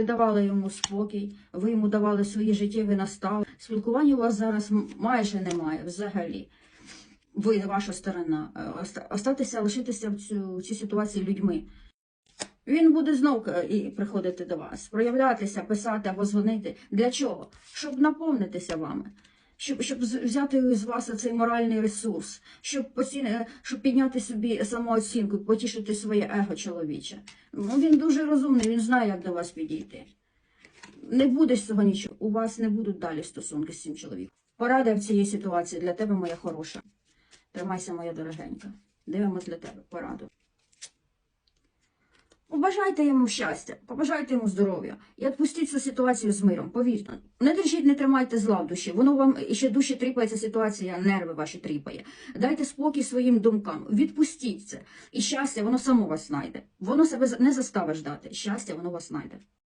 Ви давали йому спокій, ви йому давали свої життєві настави. Спілкування у вас зараз майже немає взагалі. Ви, ваша сторона, Е, остатися, лишитися в цю, цій ситуації людьми. Він буде знов е, і приходити до вас, проявлятися, писати або дзвонити. Для чого? Щоб наповнитися вами, щоб, щоб взяти з вас цей моральний ресурс, щоб, поці- щоб підняти собі самооцінку, потішити своє его чоловіче. Ну, він дуже розумний, він знає, як до вас підійти. Не буде з цього нічого. У вас не будуть далі стосунки з цим чоловіком. Порада в цій ситуації для тебе, моя хороша. Тримайся, моя дорогенька. Дивимось для тебе пораду. Побажайте йому щастя, побажайте йому здоров'я і відпустіть цю ситуацію з миром. Повірте, не держіть, не тримайте зла в душі. Воно вам ще душі тріпає ця ситуація, нерви ваші тріпає. Дайте спокій своїм думкам, відпустіть це. І щастя, воно само вас знайде. Воно себе не заставить ждати. Щастя, воно вас знайде.